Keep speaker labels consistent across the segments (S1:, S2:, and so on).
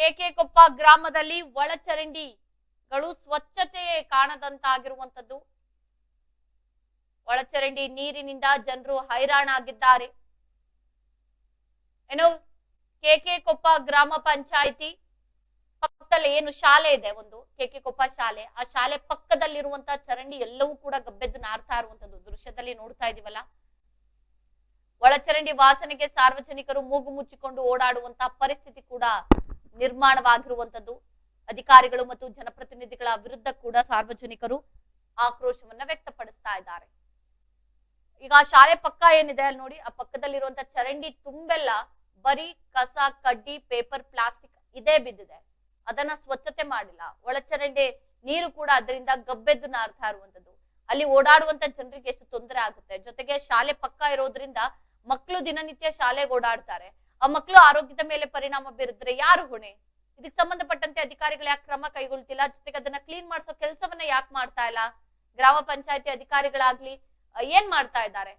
S1: ಕೆಕೆಕೊಪ್ಪ ಗ್ರಾಮದಲ್ಲಿ ಒಳಚರಂಡಿಗಳು ಸ್ವಚ್ಛತೆ ಕಾಣದಂತಾಗಿರುವಂತದ್ದು ಒಳಚರಂಡಿ ನೀರಿನಿಂದ ಜನರು ಹೈರಾಣಾಗಿದ್ದಾರೆ. ಏನು ಕೆಕೆಕೊಪ್ಪ ಗ್ರಾಮ ಪಂಚಾಯಿತಿ ಪಕ್ಕದಲ್ಲಿ ಏನು ಶಾಲೆ ಇದೆ ಒಂದು? ಕೆಕೆಕೊಪ್ಪ ಶಾಲೆ. ಆ ಶಾಲೆ ಪಕ್ಕದಲ್ಲಿರುವಂತಹ ಚರಂಡಿ ಎಲ್ಲವೂ ಕೂಡ ಗಬ್ಬೆದ್ದು ನಾರ್ತಾ ಇರುವಂತದ್ದು ದೃಶ್ಯದಲ್ಲಿ ನೋಡ್ತಾ ಇದೀವಲ್ಲ? ಒಳಚರಂಡಿ ವಾಸನೆಗೆ ಸಾರ್ವಜನಿಕರು ಮೂಗು ಮುಚ್ಚಿಕೊಂಡು ಓಡಾಡುವಂತಹ ಪರಿಸ್ಥಿತಿ ಕೂಡ ನಿರ್ಮಾಣವಾಗಿರುವಂತದ್ದು ಅಧಿಕಾರಿಗಳು ಮತ್ತು ಜನಪ್ರತಿನಿಧಿಗಳ ವಿರುದ್ಧ ಕೂಡ ಸಾರ್ವಜನಿಕರು ಆಕ್ರೋಶವನ್ನ ವ್ಯಕ್ತಪಡಿಸ್ತಾ ಇದ್ದಾರೆ. ಈಗ ಶಾಲೆ ಪಕ್ಕ ಏನಿದೆ ಅಲ್ಲಿ ನೋಡಿ, ಆ ಪಕ್ಕದಲ್ಲಿರುವಂತ ಚರಂಡಿ ತುಂಬೆಲ್ಲ ಬರೀ ಕಸ, ಕಡ್ಡಿ, ಪೇಪರ್, ಪ್ಲಾಸ್ಟಿಕ್ ಇದೇ ಬಿದ್ದಿದೆ. ಅದನ್ನ ಸ್ವಚ್ಛತೆ ಮಾಡಿಲ್ಲ. ಒಳಚರಂಡಿ ನೀರು ಕೂಡ ಅದರಿಂದ ಗಬ್ಬೆದ್ದು ನಾರ್ತಾ ಇರುವಂತದ್ದು ಅಲ್ಲಿ ಓಡಾಡುವಂತ ಜನರಿಗೆ ಎಷ್ಟು ತೊಂದರೆ ಆಗುತ್ತೆ. ಜೊತೆಗೆ ಶಾಲೆ ಪಕ್ಕ ಇರೋದ್ರಿಂದ ಮಕ್ಕಳು ದಿನನಿತ್ಯ ಶಾಲೆಗೆ ಓಡಾಡ್ತಾರೆ. ಮಕ್ಕಳು ಆರೋಗ್ಯದ ಮೇಲೆ ಪರಿಣಾಮ ಬೀರಿದ್ರೆ ಯಾರು ಹೊಣೆ? ಇದಕ್ಕೆ ಸಂಬಂಧಪಟ್ಟಂತೆ ಅಧಿಕಾರಿಗಳು ಯಾಕೆ ಕ್ರಮ ಕೈಗೊಳ್ತಿಲ್ಲ? ಜೊತೆಗೆ ಅದನ್ನ ಕ್ಲೀನ್ ಮಾಡಿಸೋ ಕೆಲಸವನ್ನ ಯಾಕೆ ಮಾಡ್ತಾ ಇಲ್ಲ? ಗ್ರಾಮ ಪಂಚಾಯತಿ ಅಧಿಕಾರಿಗಳಾಗ್ಲಿ ಆ, ಏನ್ ಮಾಡ್ತಾ ಇದ್ದಾರೆ?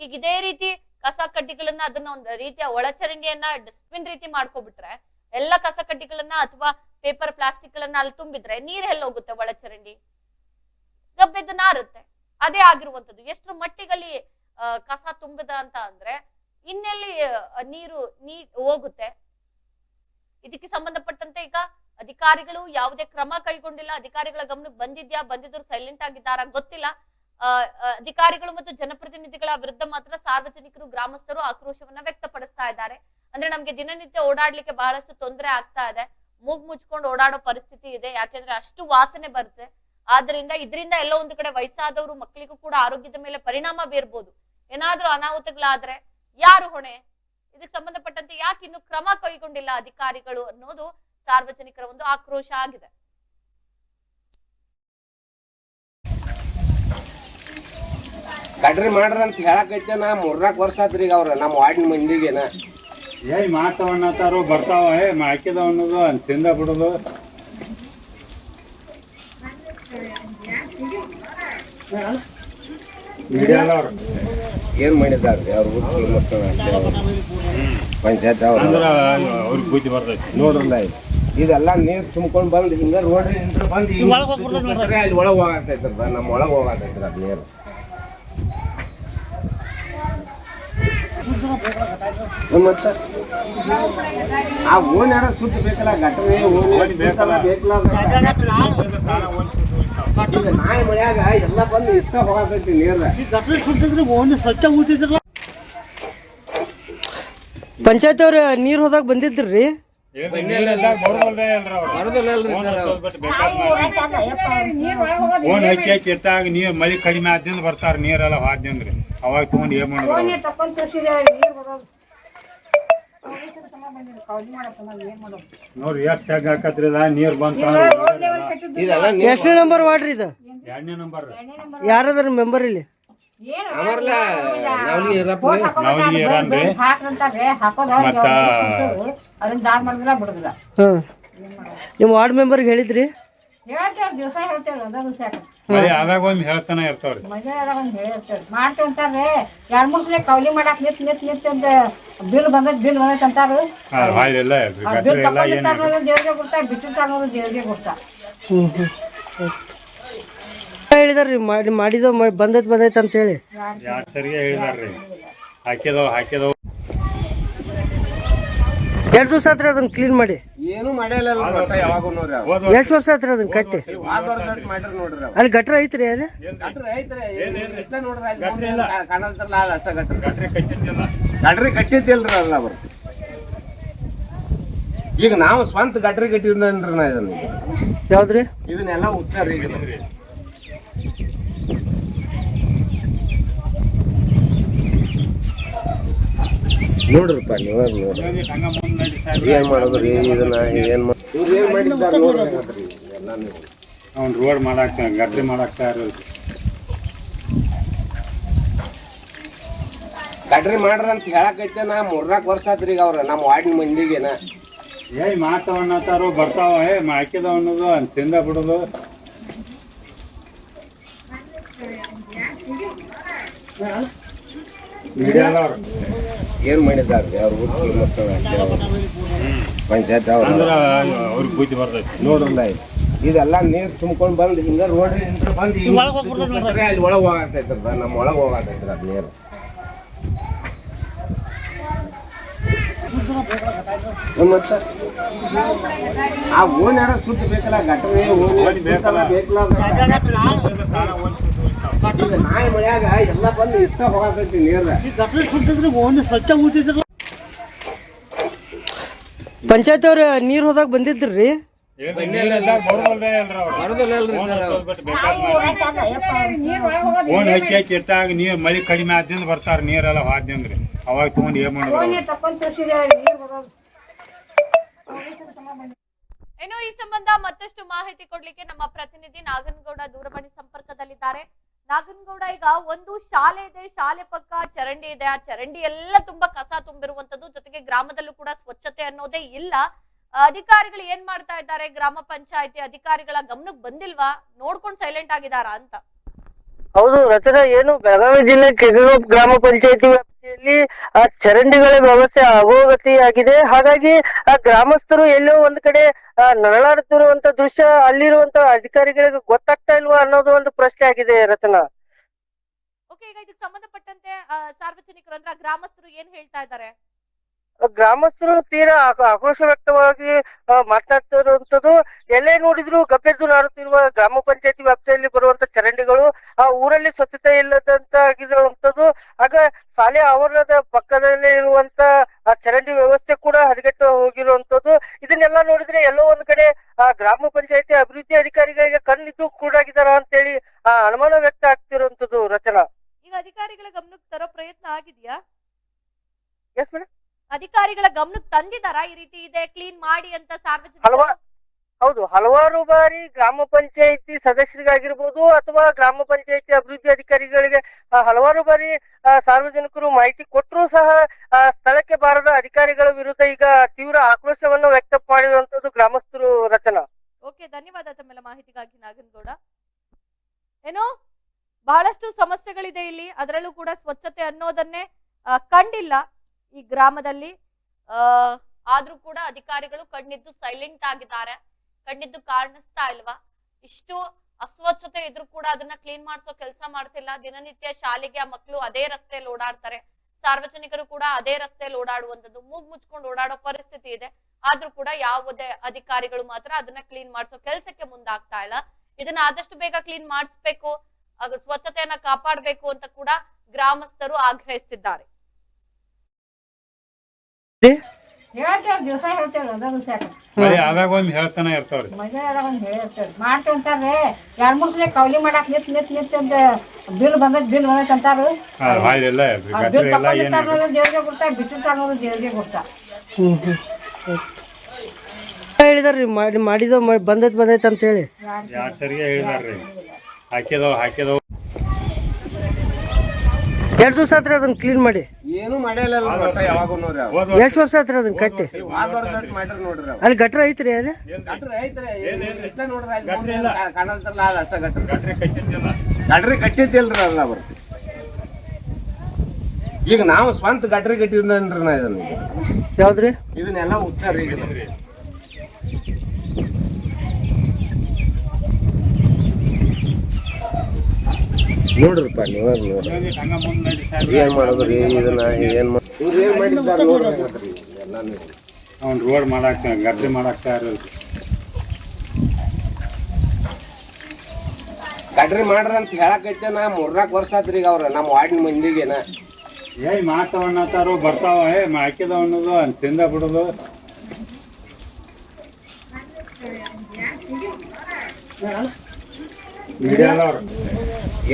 S1: ಈಗ ಇದೇ ರೀತಿ ಕಸ ಕಡ್ಡಿಗಳನ್ನ ಅದನ್ನ ಒಂದು ರೀತಿಯ ಒಳಚರಂಡಿಯನ್ನ ಡಸ್ಟ್ಬಿನ್ ರೀತಿ ಮಾಡ್ಕೊಬಿಟ್ರೆ ಎಲ್ಲ ಕಸ ಕಡ್ಡಿಗಳನ್ನ ಅಥವಾ ಪೇಪರ್ ಪ್ಲಾಸ್ಟಿಕ್ ಗಳನ್ನ ಅಲ್ಲಿ ತುಂಬಿದ್ರೆ ನೀರ್ ಎಲ್ಲಿ ಹೋಗುತ್ತೆ ಒಳಚರಂಡಿ? ಗಬ್ಬೆದ್ದು ನಾರುತ್ತೆ. ಅದೇ ಆಗಿರುವಂತದ್ದು ಎಷ್ಟು ಮಟ್ಟಿಗಲ್ಲಿ ಆ, ಕಸ ತುಂಬಿದ ಅಂತ ಅಂದ್ರೆ ಇನ್ನೆಲ್ಲಿ ನೀರು ನೀ, ಹೋಗುತ್ತೆ? ಇದಕ್ಕೆ ಸಂಬಂಧಪಟ್ಟಂತೆ ಈಗ ಅಧಿಕಾರಿಗಳು ಯಾವುದೇ ಕ್ರಮ ಕೈಗೊಂಡಿಲ್ಲ. ಅಧಿಕಾರಿಗಳ ಗಮನಕ್ಕೆ ಬಂದಿದ್ಯಾ? ಬಂದಿದ್ರು ಸೈಲೆಂಟ್ ಆಗಿದ್ದಾರಾ? ಗೊತ್ತಿಲ್ಲ. ಅಧಿಕಾರಿಗಳು ಮತ್ತು ಜನಪ್ರತಿನಿಧಿಗಳ ವಿರುದ್ಧ ಮಾತ್ರ ಸಾರ್ವಜನಿಕರು, ಗ್ರಾಮಸ್ಥರು ಆಕ್ರೋಶವನ್ನ ವ್ಯಕ್ತಪಡಿಸ್ತಾ ಇದ್ದಾರೆ. ಅಂದ್ರೆ ನಮ್ಗೆ ದಿನನಿತ್ಯ ಓಡಾಡ್ಲಿಕ್ಕೆ ಬಹಳಷ್ಟು ತೊಂದರೆ ಆಗ್ತಾ ಇದೆ. ಮೂಗ್ ಮುಚ್ಕೊಂಡು ಓಡಾಡೋ ಪರಿಸ್ಥಿತಿ ಇದೆ. ಯಾಕೆಂದ್ರೆ ಅಷ್ಟು ವಾಸನೆ ಬರುತ್ತೆ. ಆದ್ರಿಂದ ಇದರಿಂದ ಎಲ್ಲ ಒಂದು ಕಡೆ ವಯಸ್ಸಾದವರು ಮಕ್ಕಳಿಗೂ ಕೂಡ ಆರೋಗ್ಯದ ಮೇಲೆ ಪರಿಣಾಮ ಬೀರ್ಬೋದು. ಏನಾದ್ರೂ ಅನಾಹುತಗಳಾದ್ರೆ ಯಾರು ಹೊಣೆ? ಇದಕ್ಕೆ ಸಂಬಂಧಪಟ್ಟಂತೆ ಯಾಕೆ ಇನ್ನು ಕ್ರಮ ಕೈಗೊಂಡಿಲ್ಲ ಅಧಿಕಾರಿಗಳು ಅನ್ನೋದು ಸಾರ್ವಜನಿಕರ ಒಂದು ಆಕ್ರೋಶ ಆಗಿದೆ.
S2: ಕಡ್ರಿ ಮಾಡ್ರಿ ಅಂತ ಹೇಳಕೈತೆ ನಾ ಮೂರ್ನಾಲ್ಕು ವರ್ಷ ಆತ್ರಿ ಈಗ ಅವ್ರ ನಮ್ಮ ವಾರ್ಡಿನ ಮಂದಿಗೆನ
S3: ಏಯ್ ಮಾತವನ್ನತ್ತಾರು ಬರ್ತಾವ ಏ ಅನ್ನೋದು ಅಂತ ತಿಂದ ಬಿಡೋದು. ಮೀಡಿಯಾದವ್ರು
S2: ಏನ್ ಮಾಡಿದ್ದಾರೆ? ಅವ್ರ ಹುಚ್ಚು ಮತ್ತು ಪಂಚಾಯತ್
S3: ಅವ್ರಿಗೆ ಬುದ್ಧಿ ಬರ್ತೈತಿ.
S2: ನೋಡ್ರಲ್ಲ ಇದು. ಇದೆಲ್ಲ ನೀರು ತುಂಬ್ಕೊಂಡು ಬಂದ್ ಹಿಂಗ ರೋಡ್ ಬಂದು ಅಲ್ಲಿ ಒಳಗೆ ಹೋಗತೈತ್ರಿ ನಮ್ಮ ಒಳಗೆ ಹೋಗತೈತ್ರಿ ಅದು ನೀರು. ಮತ್ತ ಆ ಓನ್ ಯಾರ ಸುದ್ದಿ ಬೇಕಲ್ಲ ಗಟ್ರೆ ಓನ್ ಬೇಕಲ್ಲ. ಬೇಕಲ್ಲ. ಈಗ ನಾಯಿ ಮನ್ಯಾಗ ಎಲ್ಲ ಬಂದು ಇಷ್ಟ ಹೋಗತೈತಿ ನೀರ್
S4: ಪಂಚಾಯತ್ ಅವ್ರ ನೀರ್ ಹೋದಾಗ ಬಂದಿದ್ರಿ?
S3: ಫೋನ್ ಹಚ್ಚಿ ಹಚ್ಚಿ ಇಟ್ಟಾಗ ನೀರು ಮಳಿ ಕಡಿಮೆ ಆದ್ದಿಂದ ಬರ್ತಾರ ನೀರೆಲ್ಲ ಹಾದ್ಯಂದ್ರಿ ಅವಾಗ ತಗೊಂಡ್ ಏನ್ ಮಾಡೋದು? ನೋಡ್ರಿ ಎಷ್ಟ್ ಟ್ಯಾಗ್ ಹಾಕತ್ರಿಲ್ಲ ನೀರ್ ಬಂತ
S2: ಇದೆಲ್ಲ ನೀರ್
S4: ಎಷ್ಟನೇ ನಂಬರ್ ವಾರ್ಡ್ರಿ ಇದು?
S3: ಎರಡನೇ ನಂಬರ್
S4: ಯಾರದಾರ ಮೆಂಬರ್ ಇಲ್ಲಿ?
S2: ಅಮರ್ಲ ನಾವ್ಲಿ ಇರಪ್ಪ.
S3: ಇರನ್ರಿ ಮತ್ತ
S4: ನಿಮ್ಮ ವಾರ್ಡ್ ಮೆಂಬರ್ಗೆ ಹೇಳಿದ್ರಿ?
S5: ಹೇಳ್ತೇವ್ರಿ ದಿವಸ ಹೇಳ್ತೇವ್ರಿ ಅದ ದಿವಸ
S3: ಮಳಿ ಆದಾಗ ಒಂದ್ ಹೇಳ್ತಾನ ಇರ್ತಾವ್ರಿ.
S5: ಮಜಾ ಅದಾಗ ಒಂದ್ ಹೇಳಿರ್ತೇವ್ರಿ ಮಾಡ್ತೇವ್ ಅಂತಾರ್ರಿ ಎರಡ್ ಮೂರ್ ಸಲ ಕೌಲಿ ಮಾಡಾಕ್ ನಿತ್ ನಿತ್ ನಿತ್ ಅಂತ ಬಿಲ್ ಬಂದೈತ್ ಬಿಲ್ ಬಂದೈತ್ ಅಂತಾರು.
S3: ಹಾಳ್ ಇಲ್ಲ ಇಲ್ರಿ ಗಟ್ರಿ
S5: ಬಿಲ್
S3: ಎಲ್ಲ ಏನ್
S5: ತಕೊಂಡಿರ್ತಾರ ದೇವ್ರಿಗೆ ಕೊಡ್ತಾರ ಬಿಟ್ಟಿರ್ತಾರ ದೇವ್ರಿಗೆ ಕೊಡ್ತಾರ
S4: ಹ್ಞೂ ಹ್ಞೂ ಹೇಳಿದಾರ್ರಿ ಮಾಡಿ ಮಾಡಿದ ಬಂದೈತೆ ಬಂದೈತ್ ಅಂತ ಹೇಳಿ.
S3: ಯಾರ್ ಸರಿಗೆ ಹೇಳಿದಾರ್ರಿ? ಹಾಕಿದವ್ ಹಾಕಿದವ್
S4: ಎಷ್ಟು ದಿವಸ ಆತ್ರಿ ಅದನ್ನ ಕ್ಲೀನ್ ಮಾಡಿ.
S2: ಏನು ಮಾಡಿಲ್ಲ
S4: ಎಷ್ಟು ವರ್ಷ ಆತ್ರಿ ಅದನ್ನ ಕಟ್ಟಿ. ಅಲ್ಲಿ ಗಟ್ರ ಐತ್ರಿ ಅಲ್ಲಿ?
S2: ಗಟ್ರ ಐತ್ರಿ ನೋಡ್ರಿ ಅಷ್ಟ ಗಟ್ರ.
S3: ಗಟ್ರಿ ಕಟ್ಟಿದ್ದಿಲ್ಲ
S2: ಕಟ್ಟಿದ್ದಿಲ್ರಿ ಅಲ್ಲ ಅವ್ರು. ಈಗ ನಾವು ಸ್ವಂತ ಗಟ್ರಿ ಕಟ್ಟಿದ್ರಿ ನಾ ಇದನ್ನ?
S4: ಯಾವ್ದ್ರಿ?
S2: ಇದನ್ನೆಲ್ಲ ಉಚ್ಚಾರ ಈಗ ನೋಡ್ರಪ್ಪ ನೀವ ನೋಡ್ರಿ. ಏನು ಮಾಡೋದ್ರಿ? ಇದನ್ನ ಏನು ಮಾಡಿ ಇವ್ರು ಏನು ಮಾಡಿದ್ದಾರೆ ನೋಡ್ರಿ ಅದನ್ನ ಎಲ್ಲಾನು.
S3: ಅವ್ನ್ ರೋಡ್ ಮಾಡಾಕ ಗಟ್ರಿ ಮಾಡಾಕ ತಯಾರಿಲ್ರಿ
S2: ಗಟ್ರಿ ಮಾಡ್ರಿ ಅಂತ ಹೇಳಕೈತೆ ನಾ ಮೂರ್ನಾಲ್ಕು ವರ್ಷ ಆತ್ರಿ ಈಗ ಅವ್ರ ನಮ್ಮ ವಾರ್ಡಿನ ಮಂದಿಗೆನ.
S3: ಏಯ್ ಮಾತವನ್ನತ್ತಾರು ಬರ್ತಾವ ಏ ಅನ್ನೋದು ಅಂತ ತಿಂದ ಬಿಡುದು
S2: ಏನ್ ಮಾಡಿದ್ದಾರೆ ಅವ್ರ ಹುಚ್ಚು ಮಕ್ಕಳು ಪಂಚಾಯತ್ ಅವ್ರ.
S3: ಅಂದ್ರ ಅವ್ರಿಗೆ ಬುದ್ಧಿ ಬರ್ತೈತಿ.
S2: ನೋಡ್ರಲ್ಲ ಇದು. ಇದೆಲ್ಲ ನೀರು ತುಂಬ್ಕೊಂಡು ಬಂದ್ ಹಿಂಗ ರೋಡ್ ಬಂದ್ ಅಲ್ಲಿ ಒಳಗ್ ಹೋಗತೈತ್ರ ನಮ್ಮ ಒಳಗ್ ಹೋಗತೈತ್ರ ಅದ್ ನೀರು. ಮತ್ತ ಆ ಓಣ್ಯಾರ ಸುತ್ತ ಬೇಕಲ್ಲ ಓಣಿ ಬೇಕಲ್ಲ? ಈಗ ನಾಯಿ ಮಳೆಯಾಗ ಎಲ್ಲ ಬಂದು ಇಷ್ಟ ಹೋಗತೈತಿ ನೀರ.
S4: ಪಂಚಾಯತ್ ಅವ್ರ ನೀರ್ ಹೋದಾಗ ಬಂದಿದ್ರಿ?
S3: ಫೋನ್ ಹಚ್ಚಿ ಹಚ್ಚಿ ಇಟ್ಟಾಗ ನೀರ್ ಮಳಿ ಕಡಿಮೆ ಆದ್ರಿಂದ ಬರ್ತಾರ ನೀರೆಲ್ಲ ಹಾದ್ಯಂದ್ರಿ ಅವಾಗ ತಗೊಂಡು ಏನ್ ಮಾಡೋದು
S1: ಇನ್ನು ಈ ಸಂಬಂಧ ಮತ್ತಷ್ಟು ಮಾಹಿತಿ ಕೊಡ್ಲಿಕ್ಕೆ ನಮ್ಮ ಪ್ರತಿನಿಧಿ ನಾಗನಗೌಡ ದೂರವಾಣಿ ಸಂಪರ್ಕದಲ್ಲಿದ್ದಾರೆ. ನಾಗನಗೌಡ ಈಗ ಒಂದು ಶಾಲೆ ಇದೆ ಶಾಲೆ ಪಕ್ಕ ಚರಂಡಿ ಇದೆ. ಆ ಚರಂಡಿ ಎಲ್ಲ ತುಂಬಾ ಕಸ ತುಂಬಿರುವಂತದ್ದು ಜೊತೆಗೆ ಗ್ರಾಮದಲ್ಲೂ ಕೂಡ ಸ್ವಚ್ಛತೆ ಅನ್ನೋದೇ ಇಲ್ಲ. ಅಧಿಕಾರಿಗಳು ಏನ್ ಮಾಡ್ತಾ ಇದ್ದಾರೆ? ಗ್ರಾಮ ಪಂಚಾಯತಿ ಅಧಿಕಾರಿಗಳ ಗಮನಕ್ಕೆ ಬಂದಿಲ್ವಾ? ನೋಡ್ಕೊಂಡು ಸೈಲೆಂಟ್ ಆಗಿದಾರಾ ಅಂತ.
S4: ಹೌದು, ರಚನಾ, ಏನು? ಬೆಳಗಾವಿ ಜಿಲ್ಲೆ ಕೆಗಗೋಪ್ ಗ್ರಾಮ ಪಂಚಾಯತಿ ವ್ಯಾಪ್ತಿಯಲ್ಲಿ, ಆ, ಚರಂಡಿಗಳ ವ್ಯವಸ್ಥೆ ಅಗೋಗತಿಯಾಗಿದೆ ಹಾಗಾಗಿ, ಆ, ಗ್ರಾಮಸ್ಥರು ಎಲ್ಲೋ ಒಂದ್ ಕಡೆ ನರಳಾಡುತ್ತಿರುವಂತ ದೃಶ್ಯ, ಅಲ್ಲಿರುವಂತ ಅಧಿಕಾರಿಗಳಿಗೆ ಗೊತ್ತಾಗ್ತಾ ಇಲ್ವಾ ಅನ್ನೋದು ಒಂದು ಪ್ರಶ್ನೆ ಆಗಿದೆ, ರಚನಾ.
S1: ಓಕೆ, ಈಗ ಇದಕ್ಕೆ ಸಂಬಂಧಪಟ್ಟಂತೆ ಸಾರ್ವಜನಿಕರು ಅಂದ್ರೆ ಗ್ರಾಮಸ್ಥರು ಏನ್ ಹೇಳ್ತಾ ಇದ್ದಾರೆ?
S4: ಗ್ರಾಮಸ್ಥರು ತೀರಾ ಆಕ್ರೋಶ ವ್ಯಕ್ತವಾಗಿ ಮಾತನಾಡ್ತಾ ಮಾತನಾಡ್ತಿರುವಂತದ್ದು ಎಲ್ಲೇ ನೋಡಿದ್ರು ಗಬ್ಬೆದ್ದು ನಾಡುತ್ತಿರುವ ಗ್ರಾಮ ಪಂಚಾಯತಿ ವ್ಯಾಪ್ತಿಯಲ್ಲಿ ಬರುವಂತ ಚರಂಡಿಗಳು ಆ ಊರಲ್ಲಿ ಸ್ವಚ್ಛತೆ ಇಲ್ಲದಂತ ಆಗಿರುವಂತದ್ದು ಆಗ ಶಾಲೆ ಆವರಣದ ಪಕ್ಕದಲ್ಲಿ ಇರುವಂತ ಆ ಚರಂಡಿ ವ್ಯವಸ್ಥೆ ಕೂಡ ಹದಗೆಟ್ಟು ಹೋಗಿರುವಂತದ್ದು ಇದನ್ನೆಲ್ಲ ನೋಡಿದ್ರೆ ಎಲ್ಲೋ ಒಂದ್ ಕಡೆ ಆ ಗ್ರಾಮ ಪಂಚಾಯತಿ ಅಭಿವೃದ್ಧಿ ಅಧಿಕಾರಿಗಳಿಗೆ ಕಣ್ಣಿದ್ದು ಕೂಡಾಗಿದಾರ ಅಂತೇಳಿ ಆ ಅನುಮಾನ ವ್ಯಕ್ತ ಆಗ್ತಿರುವಂತದ್ದು ರಚನಾ.
S1: ಈಗ ಅಧಿಕಾರಿಗಳ ಗಮನಕ್ಕೆ ತರೋ ಪ್ರಯತ್ನ ಆಗಿದ್ಯಾ?
S4: ಎಸ್ ಮೇಡಮ್
S1: ಅಧಿಕಾರಿಗಳ ಗಮನಕ್ಕೆ ತಂದಿದಾರ ಈ ರೀತಿ ಇದೆ ಕ್ಲೀನ್ ಮಾಡಿ ಅಂತ ಸಾರ್ವಜನಿಕ
S4: ಹೌದು ಹಲವಾರು ಬಾರಿ ಗ್ರಾಮ ಪಂಚಾಯಿತಿ ಸದಸ್ಯರಿಗಾಗಿರ್ಬೋದು ಅಥವಾ ಗ್ರಾಮ ಪಂಚಾಯತಿ ಅಭಿವೃದ್ಧಿ ಅಧಿಕಾರಿಗಳಿಗೆ ಆ, ಹಲವಾರು ಬಾರಿ ಆ, ಸಾರ್ವಜನಿಕರು ಮಾಹಿತಿ ಕೊಟ್ಟರೂ ಸಹ ಆ, ಸ್ಥಳಕ್ಕೆ ಬಾರದ ಅಧಿಕಾರಿಗಳ ವಿರುದ್ಧ ಈಗ ತೀವ್ರ ಆಕ್ರೋಶವನ್ನು ವ್ಯಕ್ತ ಮಾಡಿರುವಂತದ್ದು ಗ್ರಾಮಸ್ಥರು ರಚನಾ.
S1: ಓಕೆ ಧನ್ಯವಾದ ತಮ್ಮೆಲ್ಲ ಮಾಹಿತಿಗಾಗಿ ನಾಗನಗೌಡ ಏನು ಬಹಳಷ್ಟು ಸಮಸ್ಯೆಗಳಿದೆ ಇಲ್ಲಿ ಅದರಲ್ಲೂ ಕೂಡ ಸ್ವಚ್ಛತೆ ಅನ್ನೋದನ್ನೇ ಆ, ಕಂಡಿಲ್ಲ. ಈ ಗ್ರಾಮದಲ್ಲಿ, ಆ, ಆದ್ರೂ ಕೂಡ ಅಧಿಕಾರಿಗಳು ಕಣ್ಣಿದ್ದು ಸೈಲೆಂಟ್ ಆಗಿದ್ದಾರೆ. ಕಣ್ಣಿದ್ದು ಕಾಣಿಸ್ತಾ ಇಲ್ವಾ? ಇಷ್ಟು ಅಸ್ವಚ್ಛತೆ ಇದ್ರೂ ಕೂಡ ಅದನ್ನ ಕ್ಲೀನ್ ಮಾಡಿಸೋ ಕೆಲಸ ಮಾಡ್ತಿಲ್ಲ. ದಿನನಿತ್ಯ ಶಾಲೆಗೆ ಆ ಮಕ್ಕಳು ಅದೇ ರಸ್ತೆಯಲ್ಲಿ ಓಡಾಡ್ತಾರೆ. ಸಾರ್ವಜನಿಕರು ಕೂಡ ಅದೇ ರಸ್ತೆಯಲ್ಲಿ ಓಡಾಡುವಂತದ್ದು ಮೂಗ್ ಮುಚ್ಕೊಂಡು ಓಡಾಡೋ ಪರಿಸ್ಥಿತಿ ಇದೆ. ಆದ್ರೂ ಕೂಡ ಯಾವುದೇ ಅಧಿಕಾರಿಗಳು ಮಾತ್ರ ಅದನ್ನ ಕ್ಲೀನ್ ಮಾಡಿಸೋ ಕೆಲಸಕ್ಕೆ ಮುಂದಾಗ್ತಾ ಇಲ್ಲ. ಇದನ್ನ ಆದಷ್ಟು ಬೇಗ ಕ್ಲೀನ್ ಮಾಡಿಸ್ಬೇಕು. ಸ್ವಚ್ಛತೆಯನ್ನ ಕಾಪಾಡಬೇಕು ಅಂತ ಕೂಡ ಗ್ರಾಮಸ್ಥರು ಆಗ್ರಹಿಸ್ತಿದ್ದಾರೆ.
S5: ಹೇಳ್ತೇವ್ರಿ ದಿವಸ ಹೇಳ್ತೇವ್ರಿ ಅದ ದಿವಸ
S3: ಮಳಿ ಆದಾಗ ಒಮ್ಮೆ ಹೇಳ್ತಾನೆ ಇರ್ತಾವ್ರಿ.
S5: ಮಜಾ ಅದಾಗ ಒಂದ್ ಹೇಳಿರ್ತೇವ್ರಿ ಮಾಡ್ತೇವ್ ಅಂತಾರ್ರಿ. ಎರಡ್ ಮೂರ್ ಸಲ ಕೌಲಿ ಮಾಡಾಕ್ ನಿತ್ ನಿತ್ ನಿತ್ ಅಂತ ಬಿಲ್ ಬಿಲ್ ಬಂದೈತ್ ಅಂತಾರು. ದೇವ್ರಿಗೆ ಕೊಡ್ತಾ ಬಿಟ್ಟಿರ್ತಾರ ನೋಡು ದೇವ್ರಿಗೆ ಕೊಡ್ತಾ.
S4: ಹೇಳಿದಾರ್ರಿ ಮಾಡಿ ಮಾಡಿದ ಬಂದೈತ್ ಬಂದೈತ್ ಅಂತ ಹೇಳಿ.
S3: ಸರಿಗೆ ಹೇಳಿದಾರ್ರಿ? ಹಾಕಿದವ್ ಹಾಕಿದವ್.
S4: ಎರಡ್ ದಿವಸ ಆತ್ರಿ ಅದನ್ನ ಕ್ಲೀನ್ ಮಾಡಿ.
S2: ಏನು ಮಾಡೇ ಯಾವಾಗ
S4: ಎಷ್ಟ್ ವರ್ಷ ಆತ್ರಿ ಅದನ್ನ ಕಟ್ಟಿ.
S2: ನೋಡ್ರಿ
S4: ಅಲ್ಲಿ ಗಟ್ರ ಐತ್ರಿ ಅಲ್ಲಿ?
S2: ಗಟ್ರ ಐತ್ರಿ. ಇಷ್ಟ ನೋಡ್ರಿ ಕಾಣಂತಲ್ಲ ಅಷ್ಟ ಗಟ್ರ.
S3: ಗಟ್ರಿ
S2: ಕಟ್ಟಿದ್ದಿಲ್ರಿ ಅಲ್ಲ ಅವ್ರು. ಈಗ ನಾವು ಸ್ವಂತ ಗಟ್ರಿ ಕಟ್ಟಿದ್ರಿ ನಾ ಇದನ್ನ.
S4: ಯಾವ್ದ್ರಿ?
S2: ಇದನ್ನೆಲ್ಲ ಉಚ್ಚಾರ ಈಗ ನೋಡ್ರಿಪ್ಪ ನೀವು ನೋಡ್ರಿ. ಏನ್ ಮಾಡೋದ್ರಿ? ಇದನ್ನ ಏನ್ ಮಾಡಿ ಏನು ಏನ್ ಮಾಡಿದ್ದಾರ ನೋಡ್ರಿ ಹಂಗಂದ್ರಿ ಎಲ್ಲಾನು.
S3: ಅವ್ನ್ ರೋಡ್ ಮಾಡಾಕ ಗಟ್ರಿ ಮಾಡಾಕ
S2: ಗಡ್ರಿ ಮಾಡ್ರಿ ಅಂತ ಹೇಳಕೈತೆ ನಾ ಮೂರ್ನಾಲ್ಕು ವರ್ಷ ಆತ್ರಿ ಈಗ ಅವ್ರ ನಮ್ಮ ವಾರ್ಡಿನ ಮಂದಿಗೆನ.
S3: ಏ ಮಾತಾವಣ್ಣತಾರು ಬರ್ತಾವ ಏ ಹಾಕಿದ ಅನ್ನೋದು ಅಂತ ತಿಂದ ಬಿಡೋದು. ಮೀಡಿಯಾದವ್ರು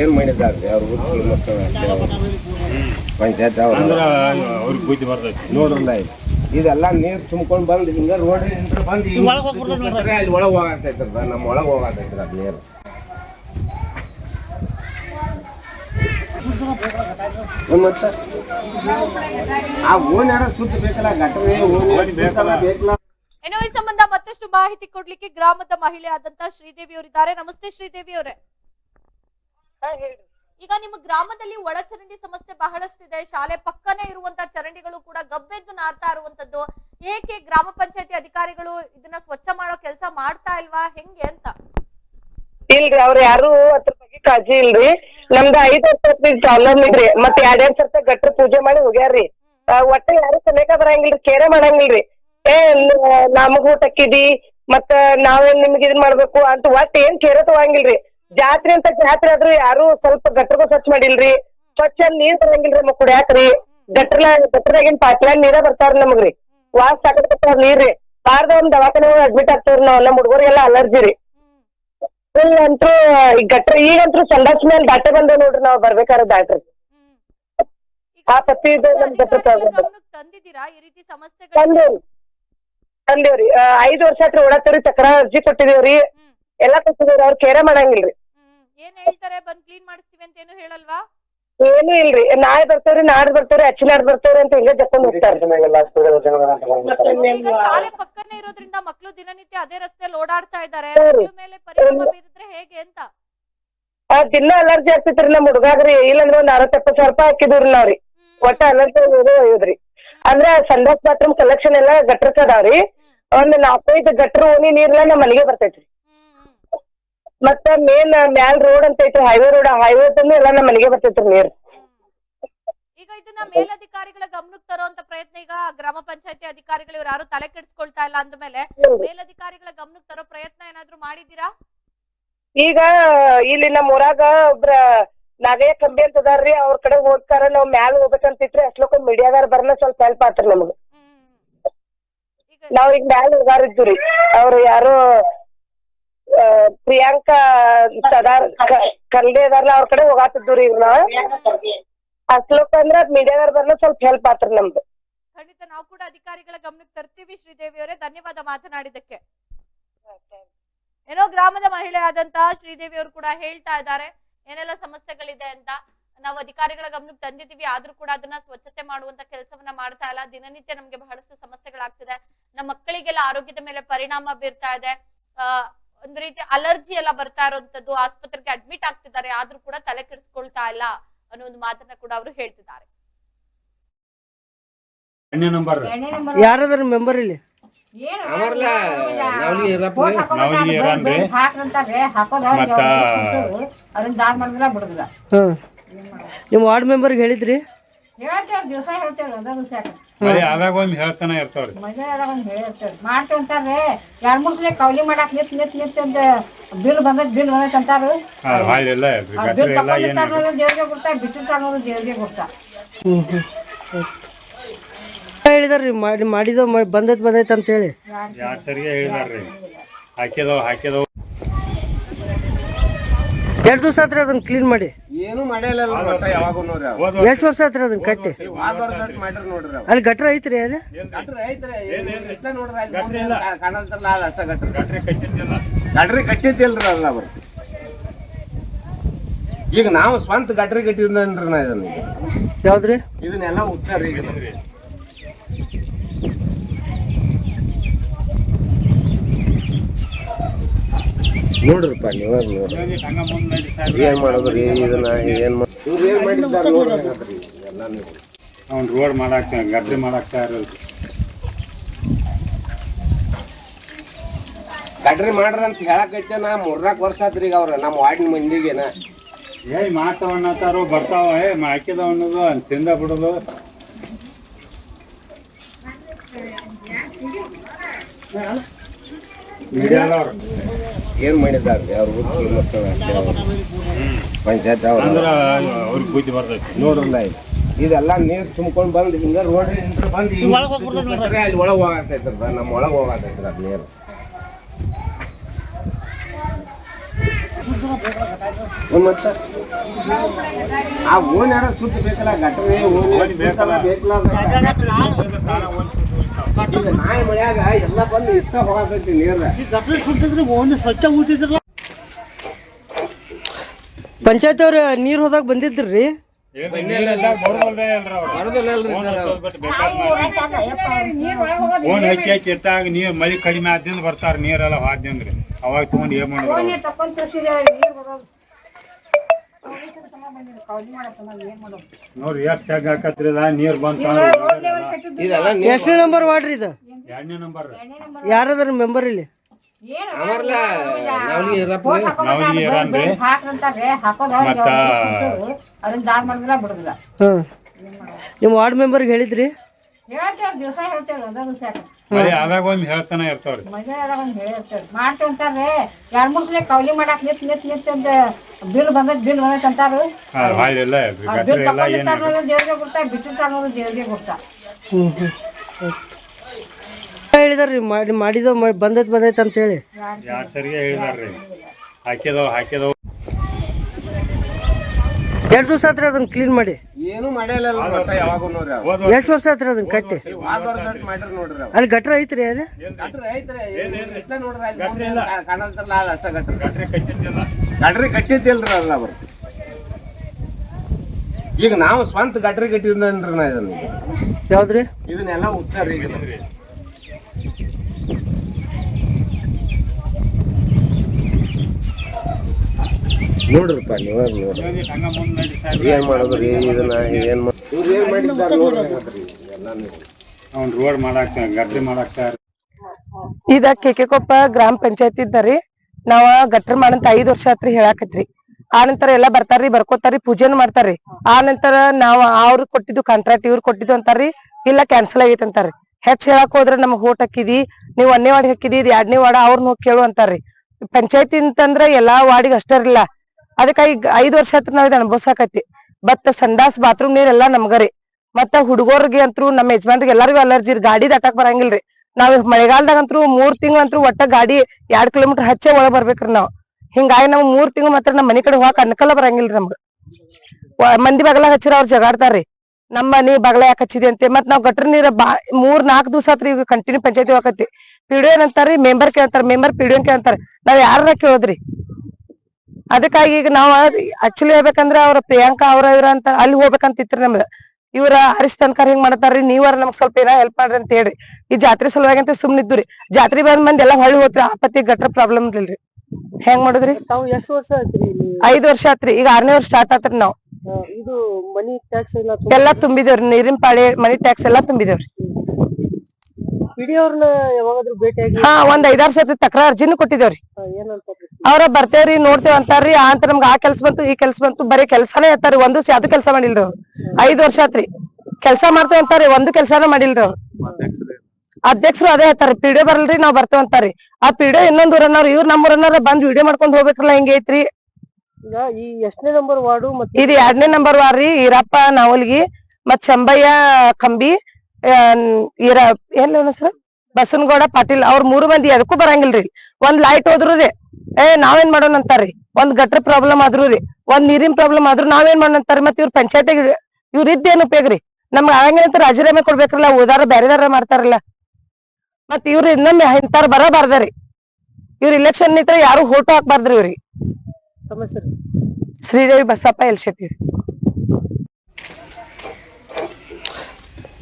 S2: ಏನ್ ಮಾಡಿದ್ದಾರೆ ಅವ್ರ ಹುಚ್ಚು ಮಕ್ಕಳು ಪಂಚಾಯತ್
S3: ಅವ್ರಿಗೆ ಬುದ್ಧಿ ಬರ್ತೈತಿ.
S2: ನೋಡ್ರಲ್ಲ ಇದು. ಇದೆಲ್ಲ ನೀರು ತುಂಬ್ಕೊಂಡ್ ಬಂದ್ ಹಿಂಗ ರೋಡ್ ಬಂದು ಅಲ್ಲಿ ಒಳಗೆ ಹೋಗತೈತ್ರದ ನಮ್ಮ ಒಳಗೆ ಹೋಗತೈತ್ರಿ ಅದು ನೀರು. ಆ ಓಣ್ಯಾರ ಸುತ್ತ ಬೇಕಲ್ಲ ಓಣಿ ಬೇಕಲ್ಲ. ಬೇಕಲ್ಲ.
S1: ಏನೋ ಈ ಸಂಬಂಧ ಮತ್ತಷ್ಟು ಮಾಹಿತಿ ಕೊಡ್ಲಿಕ್ಕೆ ಗ್ರಾಮದ ಮಹಿಳೆ ಆದಂತ ಶ್ರೀದೇವಿ ಅವರಿದ್ದಾರೆ ನಮಸ್ತೆ ಶ್ರೀದೇವಿ ಅವರೇ ಈಗ ನಿಮ್ಮ ಗ್ರಾಮದಲ್ಲಿ ಒಳಚರಂಡಿ ಸಮಸ್ಯೆ ಬಹಳಷ್ಟಿದೆ. ಶಾಲೆ ಪಕ್ಕನೆ ಇರುವಂತ ಚರಂಡಿಗಳು ಕೂಡ ಗಬ್ಬೆದ್ದು ನಾರ್ತಾ ಇರುವಂತದ್ದು. ಏಕೆ ಗ್ರಾಮ ಪಂಚಾಯತಿ ಅಧಿಕಾರಿಗಳು ಇದನ್ನ ಸ್ವಚ್ಛ ಮಾಡೋ ಕೆಲಸ ಮಾಡ್ತಾ ಇಲ್ವಾ? ಹೆಂಗೆ ಅಂತ?
S6: ಇಲ್ರಿ ಅವ್ರ ಯಾರು ಅದ್ರ ಬಗ್ಗೆ ಕಾಳಜಿ ಇಲ್ರಿ. ನಮ್ದ ಐದ್ ವರ್ಷ ಪ್ರಾಬ್ಲಮ್ ಇಲ್ರಿ ಮತ್ ಎರಡ್ ಎರಡ್ ಸರ್ತ ಗಟ್ರ ಪೂಜೆ ಮಾಡಿ ಹೋಗ್ಯಾರ್ರಿ. ಒಟ್ಟೆ ಯಾರು ಸನೇಕ ಬರಂಗಿಲ್ರಿ ಕೇರೆ ಮಾಡಂಗಿಲ್ರಿ. ಏ ನಮಗೂ ನಮಗ್ ಊಟ ಹಾಕಿದಿ ಮತ್ತ ನಾವೇನ್ ನಿಮ್ಗೆ ಇದನ್ ಮಾಡ್ಬೇಕು ಅಂತ ಒಟ್ಟ ಏನ್ ಕೇರೆ ತಗೊಂಗಿಲ್ರಿ. ಜಾತ್ರೆ ಅಂತ ಜಾತ್ರೆ ಆದ್ರೂ ಯಾರು ಸ್ವಲ್ಪ ಗಟ್ರಗೂ ಸ್ವಚ್ಛ ಮಾಡಿಲ್ರಿ. ಸ್ವಚ್ಛ ನೀರ್ ಬರಂಗಿಲ್ರಿ ನಮಗ್ ಕುಡಿಯಾಕ್ರಿ. ಗಟ್ಟರ್ಲ ಗಟ್ರದಾಗಿನ್ ಪಾಟ್ಲಾಗ ನೀರ ಬರ್ತಾವ್ರಿ ನಮಗ್ರಿ. ವಾಸ್ ಸಾಕತ್ ನೀರ್ರಿ. ಪಾರ್ದ ಒಂದ್ ದವಾಖಾನೆ ಅಡ್ಮಿಟ್ ಆಗ್ತಾವ್ರಿ ನಾವ್ ನಮ್ ಹುಡುಗರಿಗೆಲ್ಲ ಅಲರ್ಜಿ ರೀ. ಫುಲ್ ಅಂತೂ ಈಗ ಗಟ್ರ ಈಗಂತೂ ಸಂಡಾಸ್ ಮೇಲೆ ದಾಟೆ ಬಂದ ನೋಡ್ರಿ ನಾವ್ ಬರ್ಬೇಕಾದ್ರೆ ದಾಟ್ರಿ. ಆ ಪತ್ತಿ ಇದು ನಮ್ ಗಟ್ರ
S1: ಈ
S6: ತಂದೇವ್ರಿ. ಐದ್ ವರ್ಷ ಆತ್ರಿ ಓಡಾತೇವ್ರಿ ತಕ್ರಾರ್ ಅರ್ಜಿ ಕೊಟ್ಟಿದೇವ್ರಿ. ಎಲ್ಲಾ ಕೊಟ್ಟಿದೇವ್ರಿ ಅವ್ರ ಕೇರ ಮಾಡಂಗಿಲ್ರಿ.
S1: ಏನ್ ಹೇಳ್ತಾರೆ? ಬಂದ್ ಕ್ಲೀನ್ ಮಾಡಿಸ್ತೀವಿ ಅಂತ ಏನು ಹೇಳಲ್ವಾ?
S6: ಏನು ಇಲ್ರಿ. ನಾಳೆ ಬರ್ತೇವ್ರಿ ನಾಡ್ ಬರ್ತೇವ್ರಿ ಅಚ್ಚಿನಾಡ್ ಬರ್ತೇವ್ರಿ ಅಂತ ಹಿಂಗ ಜಕ್ಕೊಂಡ್ ಹೋಗ್ತಾರ.
S1: ಈಗ ಶಾಲೆ ಪಕ್ಕನೆ ಇರೋದ್ರಿಂದ ಮಕ್ಕಳು ದಿನನಿತ್ಯ ಅದೇ ರಸ್ತೆಯಲ್ಲಿ ಓಡಾಡ್ತಾ ಇದ್ದಾರೆ. ಮೇಲೆ ಪರಿಣಾಮ ಬೀರಿದ್ರೆ ಹೇಗೆ ಅಂತ?
S6: ಆ ದಿನ ಅಲರ್ಜಿ ಆಗ್ತೈತ್ರಿ ನಮ್ ಹುಡುಗಾಗ್ರಿ. ಇಲ್ಲಂದ್ರ ಒಂದ್ ಅರವತ್ ಎಪ್ಪತ್ ಸಾವಿರ ರೂಪಾಯಿ ಹಾಕಿದ್ರಿ ನಾವ್ರಿ. ಒಟ್ಟ ಅಲರ್ಜಿ ಒಯ್ಯೋದ್ರಿ ಅಂದ್ರ ಸಂಡಾಸ್ ಬಾತ್ರೂಮ್ ಕಲೆಕ್ಷನ್ ಎಲ್ಲಾ ಗಟ್ರಕ್ ಅದಾವ್ರಿ. ಒಂದ್ ನಾಲ್ಕೈದು ಗಟ್ರ ಓಣಿ ನೀರ್ಲ ನಮ್ ಮನೆಗೆ ಬರ್ತೈತ್ರಿ. ಮತ್ತ ಮೇನ್ ಮ್ಯಾಲ್ ರೋಡ್ ಅಂತ ಐತ್ರಿ ಹೈವೇ ರೋಡ್ ಹೈವೇ ತಂದು ಎಲ್ಲಾ ನಮ್ಮ ಮನೆಗೆ ಬರ್ತೈತ್ರಿ ನೀರ್.
S1: ಈಗ ಇದನ್ನ ಮೇಲಧಿಕಾರಿಗಳ ಗಮನಕ್ಕೆ ತರುವಂತ ಪ್ರಯತ್ನ ಈಗ ಗ್ರಾಮ ಪಂಚಾಯತಿ ಅಧಿಕಾರಿಗಳು ಇವ್ರು ಯಾರು ತಲೆ ಕೆಡಿಸ್ಕೊಳ್ತಾ ಇಲ್ಲ ಅಂದ್ಮೇಲೆ ಮೇಲಧಿಕಾರಿಗಳ ಗಮನಕ್ಕೆ ತರೋ ಪ್ರಯತ್ನ ಏನಾದ್ರು ಮಾಡಿದೀರಾ
S6: ಈಗ ಇಲ್ಲಿ ನಮ್ಮ ಊರಾಗ ಒಬ್ರ ನಾಗಯ್ಯ ಕಂಬಿ ಅಂತ ಅದಾರ್ರಿ ಅವ್ರ ಕಡೆ ಹೋಗ್ತಾರ ನಾವ್ ಮ್ಯಾಲ್ ಹೋಗ್ಬೇಕಂತಿತ್ರಿ ಅಷ್ಟ್ಲೊಕ್ಕ ಮೀಡಿಯಾದಾರ ಬರ್ನ ಸ್ವಲ್ಪ ಹೆಲ್ಪ್ ಆತ್ರಿ ನಮ್ಗ. ನಾವ್ ಈಗ ಮ್ಯಾಲ್ ರೀ ಅವ್ರು ಯಾರೋ ಪ್ರಿಯಾಂಕಾ ಸದಾರ್ ಕಲ್ದೆ ಅದಾರಲ್ಲ ಅವ್ರ ಕಡೆ ಹೋಗಾತಿದ್ದು ರೀ ನಾವ್. ಅಷ್ಟ್ಲೊಕ್ಕ ಅಂದ್ರ ಮೀಡಿಯಾದಾರ ಬರ್ನ ಸ್ವಲ್ಪ ಹೆಲ್ಪ್ ಆತ್ರಿ ನಮ್ದು.
S1: ಖಂಡಿತ ನಾವು ಕೂಡ ಅಧಿಕಾರಿಗಳ ಗಮನಕ್ಕೆ ತರ್ತೀವಿ ಶ್ರೀದೇವಿ ಅವರೇ ಧನ್ಯವಾದ ಮಾತನಾಡಿದಕ್ಕೆ ಏನೋ ಗ್ರಾಮದ ಮಹಿಳೆ ಆದಂತ ಶ್ರೀದೇವಿ ಅವರು ಕೂಡ ಹೇಳ್ತಾ ಇದ್ದಾರೆ. ಏನೆಲ್ಲ ಸಮಸ್ಯೆಗಳಿದೆ ಅಂತ ನಾವು ಅಧಿಕಾರಿಗಳ ಗಮನಕ್ಕೆ ತಂದಿದ್ದೀವಿ. ಆದ್ರೂ ಕೂಡ ಅದನ್ನ ಸ್ವಚ್ಛತೆ ಮಾಡುವಂತ ಕೆಲಸವನ್ನ ಮಾಡ್ತಾ ಇಲ್ಲ. ದಿನನಿತ್ಯ ನಮ್ಗೆ ಬಹಳಷ್ಟು ಸಮಸ್ಯೆಗಳಾಗ್ತಿದೆ. ನಮ್ಮ ಮಕ್ಕಳಿಗೆಲ್ಲ ಆರೋಗ್ಯದ ಮೇಲೆ ಪರಿಣಾಮ ಬೀರ್ತಾ ಇದೆ. ಆ ಒಂದ್ ರೀತಿ ಅಲರ್ಜಿ ಎಲ್ಲ ಬರ್ತಾ ಇರೋಂಥದ್ದು ಆಸ್ಪತ್ರೆಗೆ ಅಡ್ಮಿಟ್ ಆಗ್ತಿದ್ದಾರೆ ಆದ್ರೂ ಕೂಡ ತಲೆ ಕೆಡಿಸ್ಕೊಳ್ತಾ ಇಲ್ಲ ಅನ್ನೋ ಒಂದು ಮಾತನ್ನ ಕೂಡ ಅವರು ಹೇಳ್ತಿದ್ದಾರೆ.
S5: ನಿಮ್
S7: ಯಾರದಾರ ಮೆಂಬರ್ ಇಲ್ಲಿ?
S3: ಮತ್ತ-
S7: ನಿಮ್ಮ ವಾರ್ಡ್ ಮೆಂಬರ್ಗೆ ಹೇಳಿದ್ರಿ?
S5: ಹೇಳ್ತೇವ್ರಿ ದಿವಸ ಹೇಳ್ತೇವ್ರಿ ಅದ ದಿವಸ
S3: ಮಳೆ ಆದಾಗ ಒಮ್ಮೆ ಹೇಳ್ತಾನೆ ಇರ್ತಾವ್ರಿ.
S5: ಮಜಾ ಅದಾಗ ಒಂದ್ ಹೇಳಿರ್ತೇವ್ರಿ ಮಾಡ್ತೇವ್ ಅಂತಾರ್ರಿ. ಎರಡ್ ಮೂರ್ ಸಲ ಕೌಲಿ ಮಾಡಾಕ್ ನಿತ್ ನಿತ್ ನಿತ್ ಅಂತ ಬಿಲ್ ಬಿಲ್ ಬಂದೈತ್ ಅಂತಾರು
S3: ಹಾಳೆ ಎಲ್ಲ ಇಲ್ರಿ
S5: ಬಿಲ್
S3: ಗಟ್ರ ಎಲ್ಲ
S5: ತಕೊಂಡಿರ್ತಾರ
S3: ಏನಿಲ್ಲ
S5: ದೇವ್ರಿಗೆ ಕೊಡ್ತಾರ ಬಿಟ್ಟಿರ್ತಾರ ನೋಡು ದೇವ್ರಿಗೆ ಕೊಡ್ತಾರ
S7: ಹ್ಞೂ ಹ್ಞೂ ಹೇಳಿದಾರ್ರಿ ಮಾಡಿ ಮಾಡಿದ ಬಂದೈತ್ ಬಂದೈತ್ ಅಂತ ಹೇಳಿ.
S3: ಎರಡ್ ಸರಿಗೆ ಹೇಳಿದಾರ್ರಿ? ಹಾಕಿದವ್ ಹಾಕಿದವ್
S7: ಎಷ್ಟು ದಿವಸ ಆತ್ರಿ ಅದನ್ನ ಕ್ಲೀನ್ ಮಾಡಿ.
S2: ಏನು ಒಟ್ಟ ಯಾವಾಗ
S7: ಎಷ್ಟು ವರ್ಷ ಆತ್ರಿ ಅದನ್ನ ಕಟ್ಟಿ.
S2: ನೋಡ್ರಿ
S7: ಅಲ್ಲಿ ಗಟ್ರ ಐತ್ರಿ ಅಲ್ಲಿ?
S2: ಗಟ್ರ ಐತ್ರಿ ಇಷ್ಟ ನೋಡ್ರಿ ಕಾಣಂತಲ್ಲ ಅದ್ ಅಷ್ಟ ಗಟ್ರ.
S3: ಗಟ್ರಿ ಕಟ್ಟಿದ್ದಿಲ್ಲ.
S2: ಗಟ್ರಿ ಕಟ್ಟಿದ್ದಿಲ್ರಿ ಅಲ್ಲ ಅವ್ರು. ಈಗ ನಾವು ಸ್ವಂತ ಗಟ್ರಿ ಕಟ್ಟಿದ್ರಿ ನಾ ಇದನ್ನ.
S7: ಯಾವ್ದ್ರಿ?
S2: ಇದನ್ನೆಲ್ಲ ಉಚ್ಚಾರ ಈಗ. ನೋಡ್ರಿಪ್ಪ ನೀವು. ಏನ್ ಮಾಡಿದ್ರಿ ಇದನ್ನ ಏನ್ ಮಾಡಿ ಇವ್ರು ಏನ್ ಮಾಡಿದ್ದಾರ ನೋಡ್ರಿ ಎಲ್ಲ ನೀವು.
S3: ಅವ್ನ್ ರೋಡ್ ಮಾಡಾಕ ಗದ್ರಿ ಮಾಡಾಕ
S2: ಗಡ್ರಿ ಮಾಡ್ರಿ ಅಂತ ಹೇಳಕೈತೆ ನಾ ಮೂರ್ನಾಲ್ಕು ವರ್ಷ ಆತ್ರಿ ಈಗ ಅವ್ರ ನಮ್ಮ ವಾರ್ಡಿನ ಮಂದಿಗೆನ.
S3: ಏ ಮಾಡ್ತಾವಣ್ಣತಾರು ಬರ್ತಾವ ಏ ಅನ್ನೋದು ಅಂತ ತಿಂದ ಬಿಡೋದು.
S2: ಏನ್ ಮಾಡಿದಾರ್ರಿ ಅವ್ರ ಹುಚ್ಚು ಮತ್ತು ಪಂಚಾಯತ್ ಅವ್ರ.
S3: ಅಂದ್ರ ಅವ್ರಿಗೆ ಬುದ್ಧಿ ಬರ್ತೈತಿ.
S2: ನೋಡ್ರಲ್ಲ ಇದು ಇದೆಲ್ಲ ನೀರ್ ತುಂಬ್ಕೊಂಡ್ ಬಂದ್ ಹಿಂಗ ರೋಡ್ ನಿಂತ್ರ ಬಂದ್ ಹಿಂಗ್ ಸುತ್ಬಿಟ್ರೆ ಅಲ್ಲಿ ಒಳಗ್ ಹೋಗತೈತ್ರದ ನಮ್ಮ ಒಳಗ್ ಹೋಗತೈತ್ರ ಅದ್ ನೀರು. ಒಂದ್ ಮತ್ತ ಆ ಓನ್ ಯಾರ ಸುತ್ತ ಬೇಕಲ್ಲ ಗಟ್ರೆ ಓಣಿ ಬೇಕಲ್ಲ. ಬೇಕಲ್ಲ ಈಗ ನಾಯಿ ಮಳ್ಯಾಗ ಎಲ್ಲ ಬಂದು ಇಷ್ಟ ಹೋಗತೈತಿ ನೀರ
S7: ಪಂಚಾಯತ್ ಅವ್ರ ನೀರ್ ಹೋದಾಗ ಬಂದಿದ್ರಿ?
S3: ಫೋನ್ ಹಚ್ಚಿ ಹಚ್ಚಿ ಇಟ್ಟಾಗ ನೀರ್ ಮಳಿ ಕಡಿಮೆ ಆದ್ದಿಂದ ಬರ್ತಾರ ನೀರೆಲ್ಲ ಹಾದ್ಯಂದ್ರಿ. ಅವಾಗ ತಗೊಂಡ್ ಏನ್ ಮಾಡೋದು
S5: ತಕೊಂಡ್ ತೋರ್ಸಿದೇವ್ರಿ ನೀರ್ ಬರೋದು ಕೌಲಿ ಮಾಡತ್ತಮ್ಮ ಏನ್ ಮಾಡೋದು
S3: ನೋಡ್ರಿ ಎಷ್ಟು ಹೆಗ್ ನೀರ್ ಬಂತ
S2: ಇದೆಲ್ಲ ನೀರ್
S7: ಎಷ್ಟನೇ ನಂಬರ್ ವಾರ್ಡ್ರಿ ಇದು?
S3: ಎರಡನೇ ನಂಬರ್
S7: ಯಾರದಾರ ಮೆಂಬರ್ ಇಲ್ಲಿ?
S5: ಏನ್?
S2: ಅಮರ್ಲ ನಾವ್ಲಿ ಇರಪ್ಪ.
S3: ನಾವ್ಲಿ ಇರಾನ್ರಿ. ಮತ್ತ-
S7: ನಿಮ್ಮ ವಾರ್ಡ್ ಮೆಂಬರ್ಗೆ ಹೇಳಿದ್ರಿ?
S5: ಹೇಳ್ತೇವ್ರಿ ದಿವಸ ಹೇಳ್ತೇವ್ರಿ ಅದ ದಿವಸ
S3: ಮಳೆ ಆದಾಗ ಒಮ್ಮೆ ಹೇಳ್ತಾನೆ ಇರ್ತಾವ್ರಿ.
S5: ಮಜಾ ಅದಾಗ ಒಂದ್ ಹೇಳಿರ್ತೇವ್ರಿ ಮಾಡ್ತೇವ್ ಅಂತಾರ್ರಿ ಎರಡ್ ಮೂರ್ ಸಲ ಕೌಲಿ ಮಾಡಾಕ್ ನಿತ್ ನಿತ್ ನಿತ್ ಅಂತ ಬಿಲ್ ಬಿಲ್ ಬಂದೈತ್ ಅಂತಾರು.
S3: ಹಾಳೆ ಎಲ್ಲ
S5: ಬಿಲ್
S3: ಗಟ್ರಿ ಎಲ್ಲ ಏನ್
S5: ತಕೊಂಡಿರ್ತಾರ ಅನ್ನೋದು ದೇವ್ರಿಗೆ ಬಿಟ್ಟಿರ್ತಾರ ಗೊತ್ತಾ
S7: ಹ್ಞೂ ಹ್ಞೂ ಹೇಳಿದಾರ್ರಿ ಮಾಡಿ ಮಾಡಿದ ಬಂದೈತೆ ಬಂದೈತೆ ಅಂತ ಹೇಳಿ
S3: ಎರಡ್ ಸರಿಗೆ ಹೇಳಿದಾರ್ರಿ? ಹಾಕಿದವ್ ಹಾಕಿದವ್
S7: ಎಷ್ಟು ದಿವಸ ಆತ್ರಿ ಅದನ್ನ ಕ್ಲೀನ್ ಮಾಡಿ.
S2: ಏನು ಅವ್ರು.
S3: ಹೋದ
S7: ಎಷ್ಟು ವರ್ಷ ಆತ್ರಿ ಅದನ್ನ ಕಟ್ಟಿ.
S2: ಅವ್ರು.
S7: ಅಲ್ಲಿ ಗಟ್ರ ಐತ್ರಿ
S2: ಅದು ಅಷ್ಟ ಗಟ್ರ.
S3: ಗಟ್ರಿ ಕಟ್ಟಿದ್ದಿಲ್ಲ.
S2: ಗಟ್ರಿ ಕಟ್ಟಿದ್ದಿಲ್ರಿ ಅಲ್ಲ ಬರ್ತಿ ಈಗ ನಾವು ಸ್ವಂತ ಗಟ್ರಿ ಕಟ್ಟಿದ್ರಿ ನಾ ಇದನ್ನ.
S7: ಯಾವ್ದ್ರಿ?
S2: ಇದನ್ನೆಲ್ಲ ಉಚ್ಚಾರ ಈಗ. ನೋಡ್ರಿಪ್ಪ ನೀವು ನೋಡ್ರಿ. ಏನ್ ಮಾಡೋದ್ರಿ ಇದನ್ನ ಏನ್ ಮಾಡಿದ್ದಾರ ನೋಡ್ರಿ.
S3: ರೋಡ್ ಮಾಡಾಕ ಗಟ್ರಿ ಮಾಡಾಕ.
S8: ಇದ ಕೆಕೆಕೊಪ್ಪ ಗ್ರಾಮ ಪಂಚಾಯತ್ ಇದ್ದರಿ ನಾವ ಗಟ್ರ ಮಾಡಂತ ಐದ್ ವರ್ಷ ಆತ್ರಿ ಹೇಳಾಕತ್ರಿ. ಆ ನಂತರ ಎಲ್ಲಾ ಬರ್ತಾರ್ರಿ ಬರ್ಕೋತಾರ್ರಿ ಪೂಜೆನು ಮಾಡ್ತಾರ್ರಿ ಆ ನಂತರ ನಾವ್ ಅವ್ರ ಕೊಟ್ಟಿದ್ದು ಕಾಂಟ್ರಾಕ್ಟ್ ಇವ್ರು ಕೊಟ್ಟಿದ್ದು ಅಂತಾರ್ರಿ ಇಲ್ಲ ಕ್ಯಾನ್ಸಲ್ ಆಗೈತೆ ಅಂತಾರ್ರಿ ಹೆಚ್ಚ ಹೇಳಕ್ ಹೋದ್ರ ನಮ್ಗೆ ಹೋಟ್ ಹಾಕಿದಿ ನೀವ್ ಒಂದೇ ವಾಡಿ ಹಾಕಿದಿ ಇದು ಎರಡನೇ ವಾಡ ಅವ್ರನ್ನ ಹೋಗಿ ಕೇಳು ಅಂತಾರ್ರಿ ಪಂಚಾಯತಿ ಅಂತಂದ್ರ ಎಲ್ಲಾ ವಾರ್ಡಿಗೆ ಅಷ್ಟರಿಲ್ಲ ಇರಲ್ಲ ಅದಕ್ಕ ಈಗ ಐದ್ ವರ್ಷ ಹತ್ರ ನಾವ್ ಇದ್ ಅನುಭವ್ಸಾಕತ್ತಿ. ಬತ್ತ ಸಂಡಾಸ್ ಬಾತ್ರೂಮ್ ನೀರ್ ಎಲ್ಲಾ ನಮ್ಗರಿ. ಮತ್ತ ಹುಡುಗರ್ಗೆ ಅಂತೂ ನಮ್ಮ ಯಜಮಾನ್ರಿಗೆ ಎಲ್ಲರಿಗೂ ಅಲರ್ಜಿ ಗಾಡಿ ದಾಟಕ್ ಬರಂಗಿಲ್ರಿ. ನಾವ್ ಮಳೆಗಾಲದಾಗಂತ್ರು ಮೂರ್ ತಿಂಗಳಂತ್ರು ಒಟ್ಟ ಗಾಡಿ ಎರಡ್ ಕಿಲೋಮೀಟರ್ ಹಚ್ಚೆ ಒಳಗ್ ಬರ್ಬೇಕ್ರಿ ನಾವ್. ಹಿಂಗಾಗಿ ನಾವ್ ಮೂರ್ ತಿಂಗಳ ಮಾತ್ರ ನಮ್ ಮನಿ ಕಡೆ ಹೋಗಾಕ ಅನ್ಕಲ್ಲ ಬರಂಗಿಲ್ರಿ ನಮ್ಗ. ಮಂದಿ ಬಗಲ ಹಚ್ಚಿರ ಅವ್ರ ಜಗಾಡ್ತಾರ್ರಿ ನಮ್ಮ ಮನಿ ಬಗಲ ಯಾಕೆ ಹಚ್ಚಿದೆ ಅಂತ ಮತ್ ನಾವ್ ಗಟ್ರ ನೀರ ಬಾ ಮೂರ್ ನಾಲ್ಕ್ ದಿವಸ ಆತ್ರಿ ಈಗ ಕಂಟಿನ್ಯೂ ಪಂಚಾಯತಿ ಹೋಗತಿ ಪಿಡಿಒ ಏನಂತಾರ್ರಿ ಮೆಂಬರ್ ಕೇಳ್ತಾರ, ಮೆಂಬರ್ ಪಿಡಿಒ ಕೇಳ್ತಾರ. ನಾವ್ ಯಾರ ಕೇಳೋದ್ರಿ? ಅದಕ್ಕಾಗಿ ಈಗ ನಾವ್ ಆಕ್ಚುಲಿ ಹೇಳ್ಬೇಕಂದ್ರ ಅವ್ರ ಪ್ರಿಯಾಂಕಾ ಅವ್ರ ಇವ್ರ ಅಂತ ಅಲ್ಲಿ ಹೋಗ್ಬೇಕಂತ ಇತ್ರಿ ನಮ್ದ ಇವ್ರ ಹರಿಶ್ ತನ್ಕರ್ ಹಿಂಗ್ ಮಾಡತಾರ್ರಿ ನೀವಾರ ನಮ್ಗ್ ಸ್ವಲ್ಪ ಏನ ಹೆಲ್ಪ್ ಮಾಡ್ರಿ ಅಂತ ಹೇಳ್ರಿ. ಈ ಜಾತ್ರೆ ಸಲುವಾಗಿ ಅಂತ ಸುಮ್ನಿದ್ದುರಿ ಜಾತ್ರೆ ಬಂದ್ ಮಂದಿ ಎಲ್ಲಾ ಹೊಳ್ಳಿ ಹೋತ್ರಿ ಆಪತ್ತಿ ಗಟ್ರ ಪ್ರಾಬ್ಲಮ್ ಇಲ್ರಿ ಹೆಂಗ್ ಮಾಡುದ್ರಿ?
S7: ತಾವು ಎಷ್ಟು ವರ್ಷ ಆಯ್ತ್ರಿ
S8: ಐದ್ ವರ್ಷ ಆತ್ರಿ ಈಗ ಆರನೇ ವರ್ಷ ಸ್ಟಾರ್ಟ್ ಆತ್ರಿ ನಾವ್.
S7: ಇದು ಮನಿ ಟ್ಯಾಕ್ಸ್ ಎಲ್ಲ
S8: ಎಲ್ಲಾ ತುಂಬಿದೇವ್ರಿ ನೀರಿನ ಪಾಳಿ ಮನಿ ಟ್ಯಾಕ್ಸ್ ಎಲ್ಲಾ ತುಂಬಿದೇವ್ರಿ.
S7: ಅವ್ರನ್ನ ಯಾವಾಗಾದ್ರೂ ಭೇಟಿಯಾಗಿ
S8: ಹಾ ಒಂದ್ ಐದಾರು ಸರ್ತಿ ತಕರಾರ್ ಅರ್ಜಿನೂ ಕೊಟ್ಟಿದೇವ್ರಿ.
S7: ಏನಂತ
S8: ಅವ್ರ ಬರ್ತೇವ್ರಿ ನೋಡ್ತೇವ್ ಅಂತಾರ್ರಿ ಆ ಅಂತ ನಮ್ಗ ಆ ಕೆಲ್ಸ ಬಂತು ಈ ಕೆಲ್ಸ ಬಂತು ಬರೀ ಕೆಲ್ಸಾನೇ ಇರ್ತಾರಿ ಒಂದು ಅದು ಕೆಲ್ಸ ಮಾಡಿಲ್ರಿ ಅವ್ರು. ಐದ್ ವರ್ಷ ಆತ್ರಿ. ಕೆಲ್ಸ ಮಾಡ್ತೇವ್ ಅಂತಾರ್ರಿ ಒಂದು ಕೆಲ್ಸಾನ ಮಾಡಿಲ್ರಿ ಅವ್ರು. ಅಧ್ಯಕ್ಷರು ಅದೇ ಹೇಳ್ತಾರ ಪಿಡಿಯೋ ಬರಲ್ರಿ ನಾವ್ ಬರ್ತೇವ್ ಅಂತಾರಿ ಆ ಪಿಡಿಯೋ ಇನ್ನೊಂದ್ ಊರನ್ನವ್ರು ಇವ್ರ ನಮ್ಮ ಊರನ್ನಾರ ಬಂದ್ ವಿಡಿಯೋ ಮಾಡ್ಕೊಂಡ್ ಹೋಗ್ಬೇಕಲ್ಲ ಹೆಂಗೈತ್ರಿ
S7: ಈಗ ಈ ಎಷ್ಟನೇ ನಂಬರ್ ವಾರ್ಡು ಮತ್ತೆ
S8: ಇದು ಎರಡನೇ ನಂಬರ್ ವಾರ್ರಿ ಈರಪ್ಪ ನಾವಲ್ಗಿ ಮತ್ ಚಂಬಯ್ಯ ಕಂಬಿ ಈರ ಏನ್ ಹೆಸರು? ಬಸನಗೌಡ ಪಾಟೀಲ್ ಅವ್ರ ಮೂರು ಮಂದಿ ಅದಕ್ಕೂ ಬರಂಗಿಲ್ರಿ. ಒಂದ್ ಲೈಟ್ ಹೋದ್ರು ರೀ. ಏ, ನಾವೇನ್ ಮಾಡೋಣ ಅಂತಾರ್ರಿ. ಒಂದ್ ಗಟ್ರ ಪ್ರಾಬ್ಲಮ್ ಆದ್ರು ರೀ. ಒಂದ್ ನೀರಿನ ಪ್ರಾಬ್ಲಮ್ ಆದ್ರು ನಾವೇನ್ ಮಾಡೋಣ ಅಂತಾರ ಮತ್ ಇವ್ರ ಪಂಚಾಯತ್ ಇವ್ರ ಇದ್ದೇನ್ ಉಪಯೋಗ ರೀ? ನಮ್ಗ ಆಗಂಗಿಲ್ಲ ರಾಜೀನಾಮೆ ಕೊಡ್ಬೇಕ್ರಲ್ಲ ಉದಾರ ಬೇರೆದಾರ ಮಾಡ್ತಾರಲ್ಲ. ಮತ್ ಇವ್ರ ಇನ್ನೊಮ್ಮೆ ಇಂತಾರ ಬರಬಾರ್ದಾರಿ ಇವ್ರ ಇಲೆಕ್ಷನ್ ನಿಂತ್ರ ಯಾರು ಹೋಟೋ ಹಾಕ್ಬಾರ್ದ್ರಿ
S7: ಇವ್ರಿ.
S8: ಶ್ರೀದೇವಿ ಬಸಪ್ಪ ಎಲ್ ಶೆಟ್ಟಿ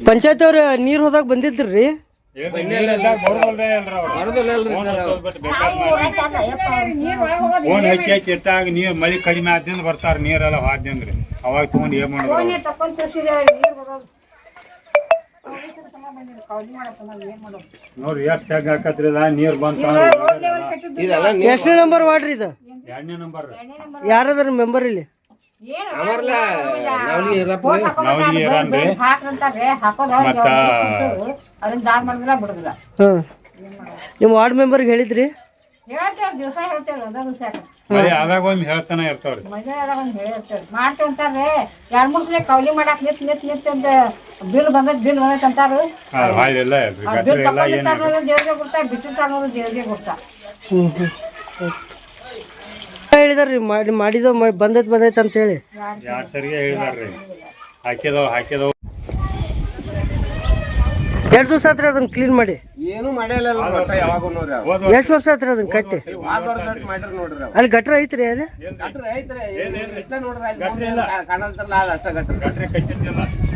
S7: ಪಂಚಾಯತ್ ಅವ್ರ ನೀರ್ ಹೋದಾಗ ಬಂದಿದ್ರಿ.
S3: ಫೋನ್ ಹಚ್ಚಿ ಹಚ್ಚಿ ಇಟ್ಟಾಗ ನೀರು ಮಳಿ ಕಡಿಮೆ ಆದ್ದಿಂದ ಬರ್ತಾರ ನೀರೆಲ್ಲ ಹಾದ್ಯಂದ್ರಿ ಅವಾಗ ತಗೊಂಡು ಏನ್ ಮಾಡೋದು ನೋಡ್ರಿ ಎಷ್ಟ್ ಹೆಗ್ ಹಾಕತ್ರಿ ನೀರ್ ಬಂತ
S7: ಎಷ್ಟನೇ ನಂಬರ್ ವಾಡ್ರಿ ಇದು?
S3: ಎರಡನೇ ನಂಬರ್.
S7: ಯಾರಾದ್ರೂ ಮೆಂಬರ್ ಇಲ್ಲಿ?
S2: ಅಮರ್ಲ ನಾವ್ಲಿ ಇರಪ್ಪ.
S3: ನಾವ್ಲಿ ಇರಾನ್ರಿ.
S5: ಬೇರೆ
S3: ಮತ್ತ-
S7: ನಿಮ್ಮ ವಾರ್ಡ್ ಮೆಂಬರ್ಗೆ ಹೇಳಿದ್ರಿ?
S3: ಮಳಿ ಆದಾಗ ಒಮ್ಮೆ ಹೇಳ್ತಾನೆ ಇರ್ತಾವ್ರಿ.
S5: ಒಂದ್ ಎರಡ್ ಮೂರ್ ಸಲ ಕೌಲಿ ಮಾಡಾಕ್ ನಿತ್ ನಿತ್ ನಿತ್ ಅಂತ ಬಿಲ್ ಬಂದೈತ್ ಬಿಲ್ ಬಂದೈತ್ ಅಂತಾರು ಬಿಲ್ ಅನ್ನೋದು ದೇವ್ರಿಗೆ ಗೊತ್ತಾ ಬಿಟ್ಟಿರ್ತಾರ ದೇವ್ರಿಗೆ ಗೊತ್ತಾ
S7: ಹ್ಮ್ ಹ್ಮ್. ಹೇಳಿದಾರ್ರಿ ಮಾಡಿ ಮಾಡಿದ ಬಂದೈತೆ ಬಂದೈತೆ ಅಂತ ಹೇಳಿ.
S3: ಎರಡ್ ಸರಿಗೆ ಹೇಳಿದಾರ್ರಿ? ಹಾಕಿದವ್ ಹಾಕಿದವ್
S7: ಎಷ್ಟು ದಿವಸ ಆತ್ರಿ ಅದನ್ನ ಕ್ಲೀನ್ ಮಾಡಿ.
S2: ಏನು ಮಾಡೇ ಇಲ್ಲ ಯಾವಾಗೂ ನೋಡ್ರಿ
S7: ಎಷ್ಟು ವರ್ಷ ಆತ್ರಿ ಅದನ್ನ ಕಟ್ಟಿ.
S2: ಅವ್ರು.
S7: ಅಲ್ಲಿ ಗಟ್ರ ಐತ್ರಿ ಅಲ್ಲಿ?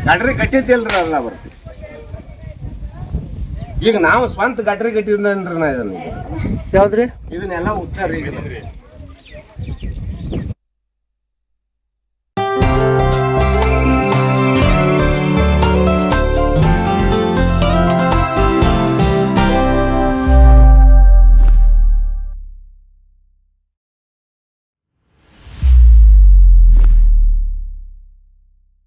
S2: ಗಟ್ರ ಕಟ್ಟಿದ್ದಿಲ್ರಿ ಅಲ್ಲ ಬರ್ತಿ ಈಗ ನಾವು ಸ್ವಂತ ಗಟ್ರಿ ಕಟ್ಟಿದ್ರಿ ನಾ ಇದನ್ನ.
S7: ಯಾವ್ದ್ರಿ?
S2: ಇದನ್ನೆಲ್ಲ ಉಚ್ಚಾರ ಈಗ.